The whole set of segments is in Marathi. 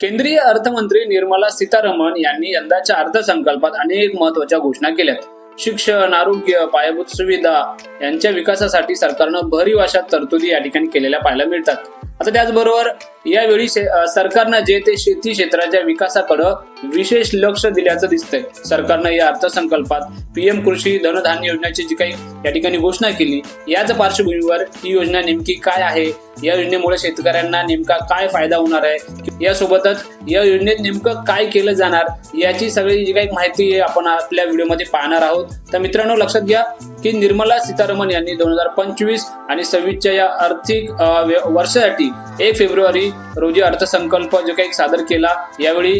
केंद्रीय अर्थमंत्री निर्मला सीतारमण यांनी यंदाच्या अर्थसंकल्पात अनेक महत्त्वाच्या घोषणा केल्यात. शिक्षण आरोग्य पायाभूत सुविधा यांच्या विकासासाठी सरकारनं भरीव अशा तरतुदी या ठिकाणी केलेल्या पाहायला मिळतात. आता त्याचबरोबर यावेळी सरकारनं जे ते शेती क्षेत्राच्या विकासाकडं विशेष लक्ष दिल्याचं दिसतंय. सरकारनं या अर्थसंकल्पात पीएम कृषी धनधान्य योजनेची जी काही या ठिकाणी घोषणा केली याच पार्श्वभूमीवर ही योजना नेमकी काय आहे? या योजनेमुळे शेतकऱ्यांना नेमका काय फायदा होणार आहे? यासोबतच या योजनेत नेमकं काय केलं जाणार? याची सगळी जी काही माहिती आपण आपल्या व्हिडिओमध्ये पाहणार आहोत. तर मित्रांनो लक्षात घ्या की निर्मला सीतारमण यांनी दोन हजार पंचवीस आणि सव्वीसच्या या आर्थिक वर्षासाठी एक फेब्रुवारी रोजी अर्थसंकल्प जो काही सादर केला यावेळी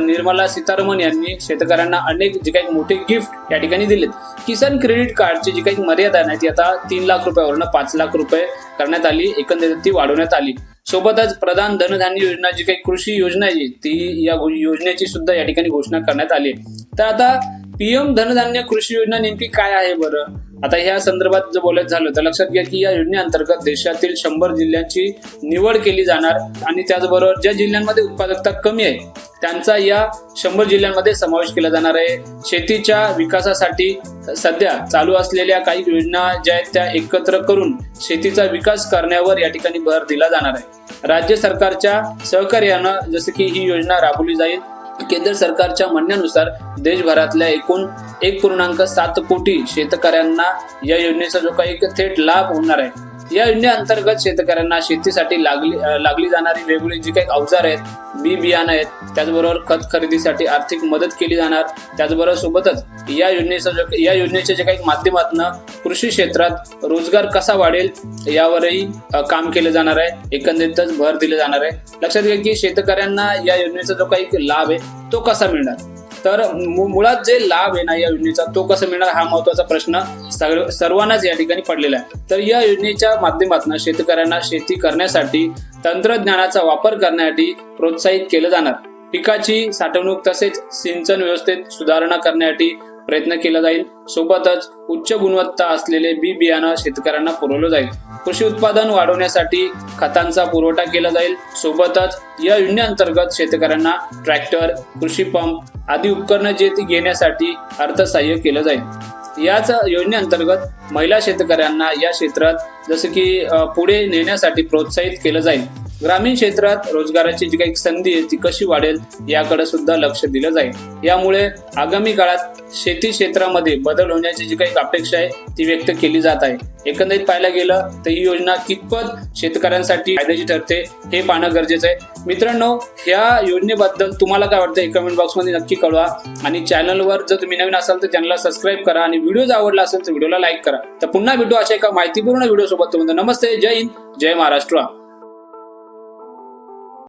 निर्मला सीतारमण यांनी शेतकऱ्यांना अनेक जे काही मोठे गिफ्ट या ठिकाणी दिलेत. किसान क्रेडिट कार्डची जी काही मर्यादा आहे ती आता तीन लाख रुपयावरनं पाच लाख रुपये करण्यात आली एकंदरीत ती वाढवण्यात आली. सोबतच प्रधान धनधान्य योजना जी काही कृषी योजना आहे ती या योजनेची सुद्धा या ठिकाणी घोषणा करण्यात आली. तर आता पीएम धनधान्य कृषी योजना नेमकी काय आहे बरं? आता ह्या संदर्भात जर बोलायचं झालं तर लक्षात घ्या की या योजनेअंतर्गत देशातील शंभर जिल्ह्यांची निवड केली जाणार आणि त्याचबरोबर ज्या जिल्ह्यांमध्ये उत्पादकता कमी आहे त्यांचा या शंभर जिल्ह्यांमध्ये समावेश केला जाणार आहे. शेतीच्या विकासासाठी सध्या चालू असलेल्या काही योजना ज्या आहेत त्या एकत्र करून शेतीचा विकास करण्यावर या ठिकाणी भर दिला जाणार आहे. राज्य सरकारच्या सहकार्यानं जसं की ही योजना राबवली जाईल केंद्र सरकारच्या म्हणण्यानुसार देशभरातल्या एकूण एक पूर्णांक सात कोटी शेतकऱ्यांना या योजनेचा जो काही एक थेट लाभ होणार आहे या योजनेअंतर्गत शेतकऱ्यांना शेतीसाठी लागली लागली जाणारी वेगवेगळी जी काही अवजार आहेत बी बियाणं आहेत त्याचबरोबर खत खरेदीसाठी आर्थिक मदत केली जाणार. त्याचबरोबर सोबतच या योजनेचं या योजनेच्या जे काही माध्यमातून कृषी क्षेत्रात रोजगार कसा वाढेल यावरही काम केलं जाणार आहे. एकंदरीतच भर दिले जाणार आहे. लक्षात घ्या की शेतकऱ्यांना या योजनेचा जो काही लाभ आहे तो कसा मिळणार? तर मुळात जे लाभ आहे ना या योजनेचा तो कसा मिळणार हा महत्त्वाचा प्रश्न सर्वांनाच या ठिकाणी पडलेला आहे. तर या योजनेच्या माध्यमातून शेतकऱ्यांना शेती करण्यासाठी तंत्रज्ञानाचा वापर करण्यासाठी प्रोत्साहित केलं जाणार. पिकाची साठवणूक तसेच सिंचन व्यवस्थेत सुधारणा करण्यासाठी प्रयत्न केला जाईल. सोबतच उच्च गुणवत्ता असलेले बी बियाणं शेतकऱ्यांना पुरवलं जाईल. कृषी उत्पादन वाढवण्यासाठी खतांचा पुरवठा केला जाईल. सोबतच या योजनेअंतर्गत शेतकऱ्यांना ट्रॅक्टर कृषी पंप आदी उपकरणं जे ती घेण्यासाठी अर्थसहाय्य केलं जाईल. याच योजनेअंतर्गत महिला शेतकऱ्यांना या क्षेत्रात जसं की पुढे नेण्यासाठी प्रोत्साहित केलं जाईल. ग्रामीण क्षेत्रात रोजगाराची जी काही संधी आहे ती कशी वाढेल याकडे सुद्धा लक्ष दिलं जाईल. यामुळे आगामी काळात शेती क्षेत्रामध्ये बदल होण्याची जी काही अपेक्षा आहे ती व्यक्त केली जात आहे. एकंदरीत पाहायला गेलं तर ही योजना कितपत शेतकऱ्यांसाठी फायद्याची ठरते हे पाहणं गरजेचं आहे. मित्रांनो ह्या योजनेबद्दल तुम्हाला काय वाटतं हे कमेंट बॉक्समध्ये नक्की कळवा आणि चॅनलवर जर तुम्ही नवीन असाल तर चॅनलला सबस्क्राईब करा आणि व्हिडिओ जर आवडला असेल तर व्हिडिओला लाईक करा. तर पुन्हा भेटू अशा एका माहितीपूर्ण व्हिडिओ सोबत. तुम्हाला नमस्ते जय हिंद जय महाराष्ट्र.